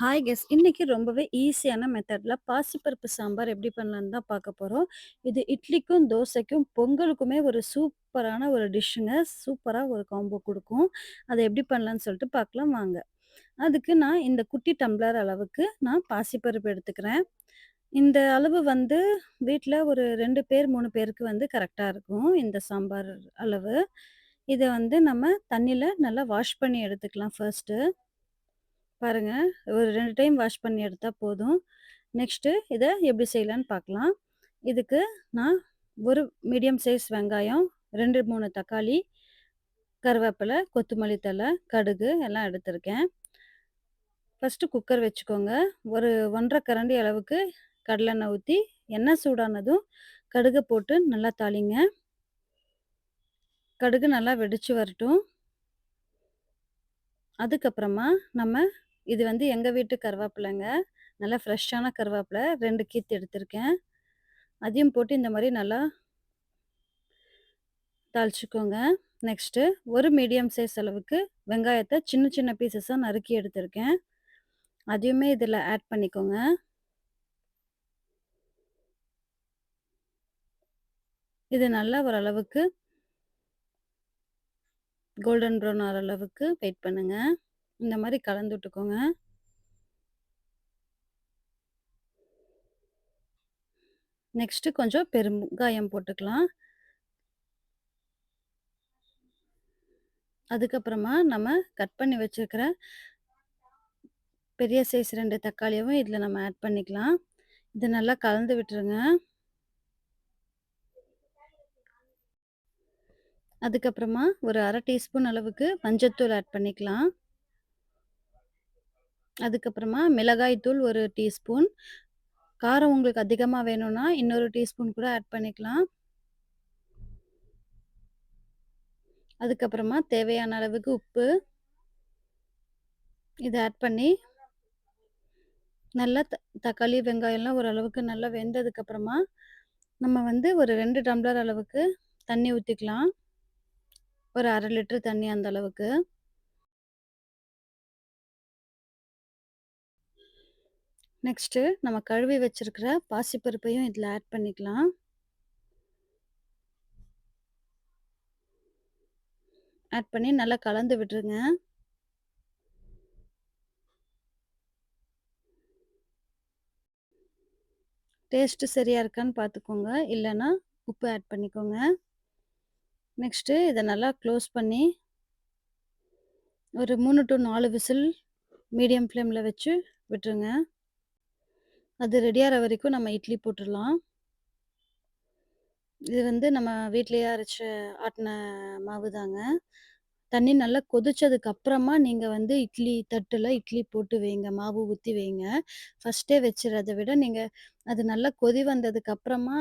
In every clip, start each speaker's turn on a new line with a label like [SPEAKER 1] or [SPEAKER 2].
[SPEAKER 1] Hi guess இன்னைக்கு ரொம்பவே ஈஸியான மெத்தடில் பாசிப்பருப்பு சாம்பார் எப்படி பண்ணலான்னு தான் பார்க்க போகிறோம் இது இட்லிக்கும், தோசைக்கும், பொங்கலுக்குமே ஒரு சூப்பரான ஒரு டிஷ்ஷுங்க. சூப்பராக ஒரு காம்போ கொடுக்கும் அதை எப்படி பண்ணலான்னு சொல்லிட்டு பார்க்கலாம் வாங்க. அதுக்கு நான் இந்த குட்டி டம்ளர் அளவுக்கு நான் பாசிப்பருப்பு எடுத்துக்கிறேன். இந்த அளவு வந்து வீட்டில் ஒரு ரெண்டு பேர், மூணு பேருக்கு வந்து கரெக்டாக இருக்கும். இந்த சாம்பார் அளவு. இதை வந்து நம்ம தண்ணியில் நல்லா வாஷ் பண்ணி எடுத்துக்கலாம் ஃபர்ஸ்ட்டு. பாருங்க. ஒரு ரெண்டு டைம் வாஷ் பண்ணி எடுத்தா போதும். நெக்ஸ்ட்டு இதை எப்படி செய்யலான்னு பார்க்கலாம். இதுக்கு நான் ஒரு மீடியம் சைஸ் வெங்காயம், 2, 3 தக்காளி, கருவேப்பிலை கொத்தமல்லி தழை, கடுகு எல்லாம் எடுத்திருக்கேன். ஃபர்ஸ்ட்டு குக்கர் வச்சுக்கோங்க. ஒரு 1 1/2 கரண்டி அளவுக்கு கடலெண்ணெய் ஊற்றி எண்ணெய் சூடானதும் கடுகு போட்டு நல்லா தாளிங்க. கடுகு நல்லா வெடிச்சு வரட்டும். அதுக்கப்புறமா நம்ம இது வந்து எங்கள் வீட்டு கருவேப்பிலைங்க நல்லா ஃப்ரெஷ்ஷான கருவேப்பிலை ரெண்டு கீத்து எடுத்திருக்கேன். அதையும் போட்டு இந்த மாதிரி நல்லா தாளிச்சுக்கோங்க. நெக்ஸ்ட்டு ஒரு மீடியம் சைஸ் அளவுக்கு வெங்காயத்தை சின்ன சின்ன பீசஸாக நறுக்கி எடுத்திருக்கேன். அதையுமே இதில் ஆட் பண்ணிக்கோங்க. இது நல்லா ஓரளவுக்கு கோல்டன் ப்ரௌன் ஆகிற அளவுக்கு வெயிட் பண்ணுங்கள் இந்த மாதிரி கலந்து விட்டுக்கோங்க. நெக்ஸ்ட்டு கொஞ்சம் பெருங்காயம் போட்டுக்கலாம். அதுக்கப்புறமா நம்ம கட் பண்ணி வச்சிருக்கிற பெரிய சைஸ் ரெண்டு தக்காளியவும் இதில் நம்ம ஆட் பண்ணிக்கலாம். இது நல்லா கலந்து விட்டுருங்க. அதுக்கப்புறமா ஒரு அரை டீஸ்பூன் அளவுக்கு மஞ்சத்தூள் ஆட் பண்ணிக்கலாம். அதுக்கப்புறமா மிளகாய்த்தூள் ஒரு டீஸ்பூன். காரம் உங்களுக்கு அதிகமாக வேணும்னா, இன்னொரு டீஸ்பூன் கூட ஆட் பண்ணிக்கலாம். அதுக்கப்புறமா தேவையான அளவுக்கு உப்பு. இதை ஆட் பண்ணி நல்லா த தக்காளி, வெங்காயம்லாம் ஓரளவுக்கு நல்லா வெந்ததுக்கப்புறமா, நம்ம வந்து ஒரு ரெண்டு டம்ளர் அளவுக்கு தண்ணி ஊற்றிக்கலாம் ஒரு அரை லிட்டர் தண்ணி அந்த அளவுக்கு. நெக்ஸ்ட்டு நம்ம கழுவி வச்சிருக்கிற பாசிப்பருப்பையும் இதில் ஆட் பண்ணிக்கலாம். ஆட் பண்ணி நல்லா கலந்து விட்டுருங்க. டேஸ்ட்டு சரியாக இருக்கான்னு பார்த்துக்கோங்க. இல்லைன்னா உப்பு ஆட் பண்ணிக்கோங்க. நெக்ஸ்ட்டு இதை நல்லா க்ளோஸ் பண்ணி ஒரு மூணு டு நாலு விசில் மீடியம் ஃப்ளேமில் வச்சு விட்டுருங்க. அது ரெடியாகிற வரைக்கும் நம்ம இட்லி போட்டுடலாம் இது வந்து நம்ம வீட்லேயே அரைச்ச ஆட்டின மாவு தாங்க. தண்ணி நல்லா கொதிச்சதுக்கு அப்புறமா நீங்க வந்து இட்லி தட்டுல இட்லி போட்டு வைங்க. மாவு ஊத்தி வைங்க. ஃபர்ஸ்ட்டே வச்சுறத விட நீங்க அது நல்லா கொதி வந்ததுக்கு அப்புறமா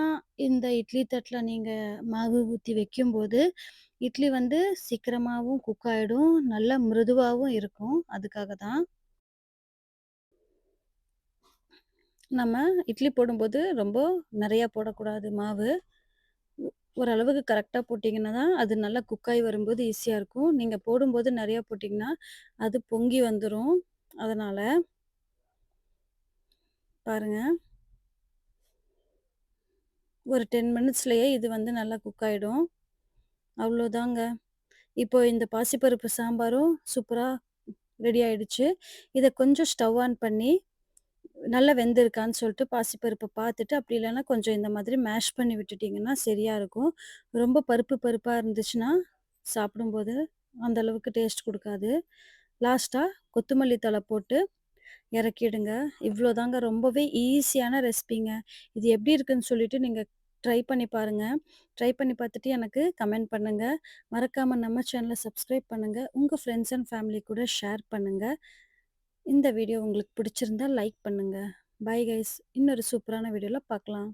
[SPEAKER 1] இந்த இட்லி தட்டுல நீங்க மாவு ஊத்தி வைக்கும்போது, இட்லி வந்து சீக்கிரமாவும் குக் ஆயிடும். நல்லா மிருதுவாகவும் இருக்கும். அதுக்காக தான். நம்ம இட்லி போடும்போது ரொம்ப நிறையா போடக்கூடாது மாவு. ஓரளவுக்கு கரெக்டாக போட்டிங்கன்னா தான், அது நல்லா குக்காகி வரும்போது ஈஸியாக இருக்கும். நீங்கள் போடும்போது நிறையா போட்டிங்கன்னா அது பொங்கி வந்துடும் அதனால் பாருங்க. ஒரு டென் மினிட்ஸ்லையே இது வந்து நல்லா குக் ஆகிடும் அவ்வளோதாங்க இப்போ இந்த பாசிப்பருப்பு சாம்பாரும் சூப்பராக ரெடி ஆயிடுச்சு. இதை கொஞ்சம் ஸ்டவ் ஆன் பண்ணி, நல்லா வெந்திருக்கான்னு சொல்லிட்டு பாசிப்பருப்பை பார்த்துட்டு, அப்படி இல்லைன்னா கொஞ்சம் இந்த மாதிரி மேஷ் பண்ணி விட்டுட்டிங்கன்னா சரியாக இருக்கும். ரொம்ப பருப்பு பருப்பாக இருந்துச்சுன்னா, சாப்பிடும்போது அந்த அளவுக்கு டேஸ்ட் கொடுக்காது லாஸ்ட்டாக கொத்தமல்லி தழை போட்டு இறக்கிடுங்க. இவ்ளோதாங்க ரொம்பவே ஈஸியான ரெசிபிங்க. இது எப்படி இருக்குன்னு சொல்லிட்டு நீங்கள் ட்ரை பண்ணி பாருங்கள் ட்ரை பண்ணி பார்த்துட்டு எனக்கு கமெண்ட் பண்ணுங்கள் மறக்காமல் நம்ம சேனலை சப்ஸ்கிரைப் பண்ணுங்கள் உங்கள் ஃப்ரெண்ட்ஸ் அண்ட் ஃபேமிலி கூட ஷேர் பண்ணுங்கள் இந்த வீடியோ உங்களுக்கு பிடிச்சிருந்தா லைக் பண்ணுங்கள் பை கைஸ். இன்னொரு சூப்பரான வீடியோவில் பார்க்கலாம்.